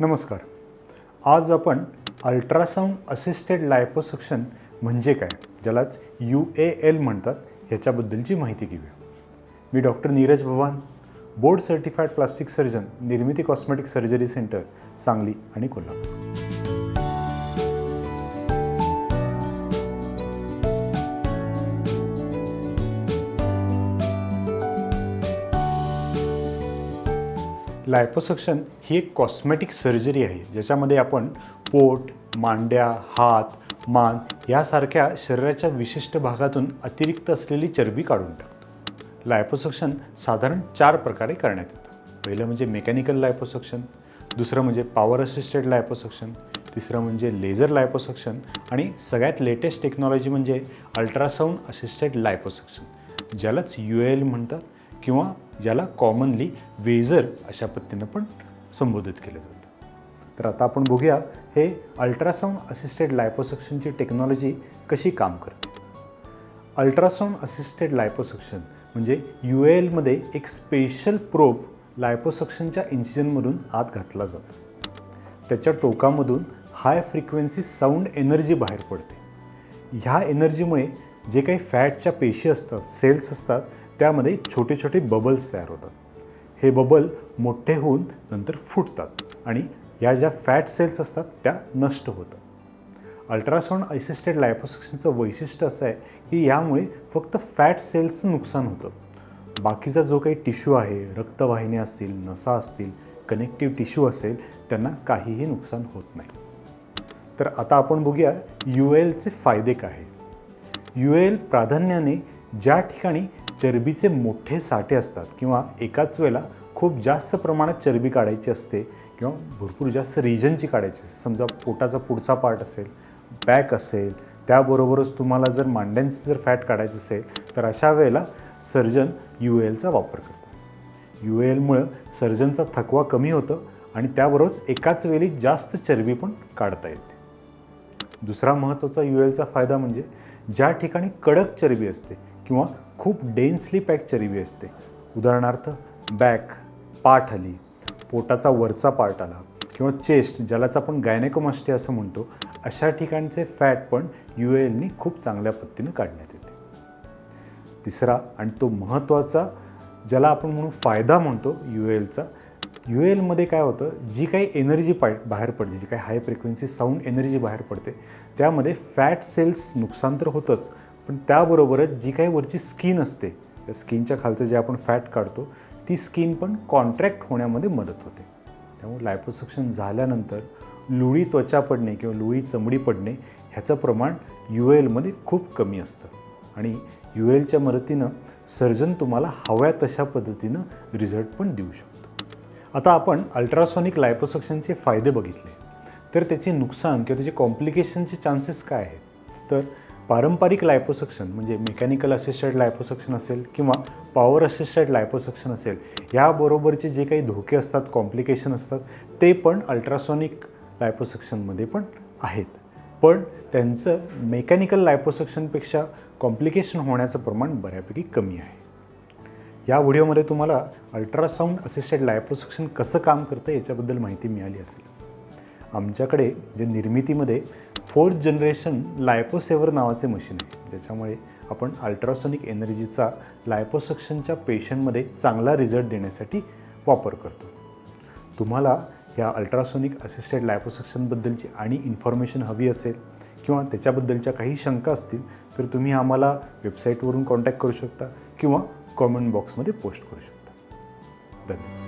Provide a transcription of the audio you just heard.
नमस्कार. आज आपण अल्ट्रासाऊंड असिस्टेड लायपोसक्शन म्हणजे काय ज्यालाच यू ए एल म्हणतात ह्याच्याबद्दलची माहिती घेऊया. मी doctor Neeraj Bhavan board certified plastic surgeon Nirmiti cosmetic surgery centre Sangli आणि कोल्हापूर. लायपोसक्शन ही एक कॉस्मेटिक सर्जरी आहे ज्याच्यामध्ये आपण पोट मांड्या हात मान यासारख्या शरीराच्या विशिष्ट भागातून अतिरिक्त असलेली चरबी काढून टाकतो. लायपोसक्शन साधारण चार प्रकारे करण्यात येतं. पहिलं म्हणजे मेकॅनिकल लायपोसक्शन दुसरं म्हणजे पॉवर असिस्टेड लायपोसक्शन तिसरं म्हणजे लेझर लायपोसक्शन आणि सगळ्यात लेटेस्ट टेक्नॉलॉजी म्हणजे अल्ट्रासाऊंड असिस्टेड लायपोसक्शन ज्यालाच यू एल म्हणतात किंवा ज्याला कॉमनली वेझर अशा पद्धतीनं पण संबोधित केलं जातं. तर आता आपण बघूया हे अल्ट्रासाऊंड असिस्टेड लायपोसक्शनची टेक्नॉलॉजी कशी काम करते? अल्ट्रासाऊंड असिस्टेड लायपोसक्शन म्हणजे यू एलमध्ये एक स्पेशल प्रोब लायपोसक्शनच्या इन्सिजनमधून आत घातला जातो. त्याच्या टोकामधून हाय फ्रिक्वेन्सी साऊंड एनर्जी बाहेर पडते. ह्या एनर्जीमुळे जे काही फॅटच्या पेशी असतात सेल्स असतात त्यामध्ये छोटे छोटे बबल्स तयार होतात. हे बबल मोठे होऊन नंतर फुटतात आणि या ज्या फॅट सेल्स असतात त्या नष्ट होतात. अल्ट्रासाऊंड असिस्टेड लायपोसक्शनचं वैशिष्ट्य असं आहे की यामुळे फक्त फॅट सेल्सचं नुकसान होतं. बाकीचा जो काही टिश्यू आहे रक्तवाहिन्या असतील नसा असतील कनेक्टिव्ह टिश्यू असेल त्यांना काहीही नुकसान होत नाही. तर आता आपण बघूया यू एलचे फायदे काय यू एल प्राधान्याने ज्या ठिकाणी चरबीचे मोठे साठे असतात किंवा एकाच वेळेला खूप जास्त प्रमाणात चरबी काढायची असते किंवा भरपूर जास्त रिजनची काढायची असते. समजा पोटाचा पुढचा पार्ट असेल बॅक असेल त्याबरोबरच तुम्हाला जर मांड्यांचं जर फॅट काढायचं असेल तर अशा वेळेला सर्जन यू एलचा वापर करतात यू एलमुळं सर्जनचा थकवा कमी होतं आणि त्याबरोबरच एकाच वेळी जास्त चरबी पण काढता येते. दुसरा महत्त्वाचा यू एलचा फायदा म्हणजे ज्या ठिकाणी कडक चरबी असते किंवा खूप डेन्सली पॅक चरबी असते. उदाहरणार्थ बॅक पाठ आली पोटाचा वरचा पार्ट आला किंवा चेस्ट ज्यालाच आपण गायनेकोमास्टी असं म्हणतो अशा ठिकाणचे फॅट पण यू एलनी खूप चांगल्या पद्धतीनं काढण्यात येते. तिसरा आणि तो महत्त्वाचा ज्याला आपण म्हणून फायदा म्हणतो यू एलचा यू एलमध्ये काय होतं जी काही एनर्जी पाय बाहेर पडते जी काही हाय फ्रिक्वेन्सी साऊंड एनर्जी बाहेर पडते त्यामध्ये फॅट सेल्स नुकसान तर होतंच पण त्याबरोबरच जी काही वरची स्किन असते त्या स्किनच्या खालचं जे आपण फॅट काढतो ती स्किन पण कॉन्ट्रॅक्ट होण्यामध्ये मदत होते. त्यामुळे लायपोसक्शन झाल्यानंतर लुळी त्वचा पडणे किंवा लुळी चमडी पडणे ह्याचं प्रमाण यू एलमध्ये खूप कमी असतं. आणि यू एलच्या मदतीनं सर्जन तुम्हाला हव्या तशा पद्धतीनं रिझल्ट पण देऊ शकतो. आता आपण अल्ट्रासॉनिक लायपोसक्शनचे फायदे बघितले. तर त्याचे नुकसान किंवा त्याचे कॉम्प्लिकेशनचे चान्सेस काय आहेत? तर पारंपरिक लायपोसक्शन म्हणजे मेकॅनिकल असिस्टेड लायपोसक्शन असेल किंवा पॉवर असिस्टेड लायपोसक्शन असेल याबरोबरचे जे काही धोके असतात कॉम्प्लिकेशन असतात ते पण अल्ट्रासॉनिक लायपोसक्शनमध्ये पण आहेत. पण त्यांचं मेकॅनिकल लायपोसक्शनपेक्षा कॉम्प्लिकेशन होण्याचं प्रमाण बऱ्यापैकी कमी आहे. या व्हिडिओमध्ये तुम्हाला अल्ट्रासाऊंड असिस्टेड लायपोसक्शन कसं काम करतं याच्याबद्दल माहिती मिळाली असेलच. आमच्याकडे जे निर्मितीमध्ये फोर्थ जनरेशन लायपोसेवर नावाचे मशीन आहे. ज्याच्यामुळे आपण अल्ट्रासॉनिक एनर्जीचा लायपोसक्शनच्या पेशंटमध्ये चांगला रिझल्ट देण्यासाठी वापर करतो. तुम्हाला या अल्ट्रासॉनिक असिस्टेड लायपोसक्शनबद्दलची आणि इन्फॉर्मेशन हवी असेल किंवा त्याच्याबद्दलच्या काही शंका असतील तर तुम्ही आम्हाला वेबसाईटवरून कॉन्टॅक्ट करू शकता किंवा कॉमेंट बॉक्समध्ये पोस्ट करू शकता. धन्यवाद.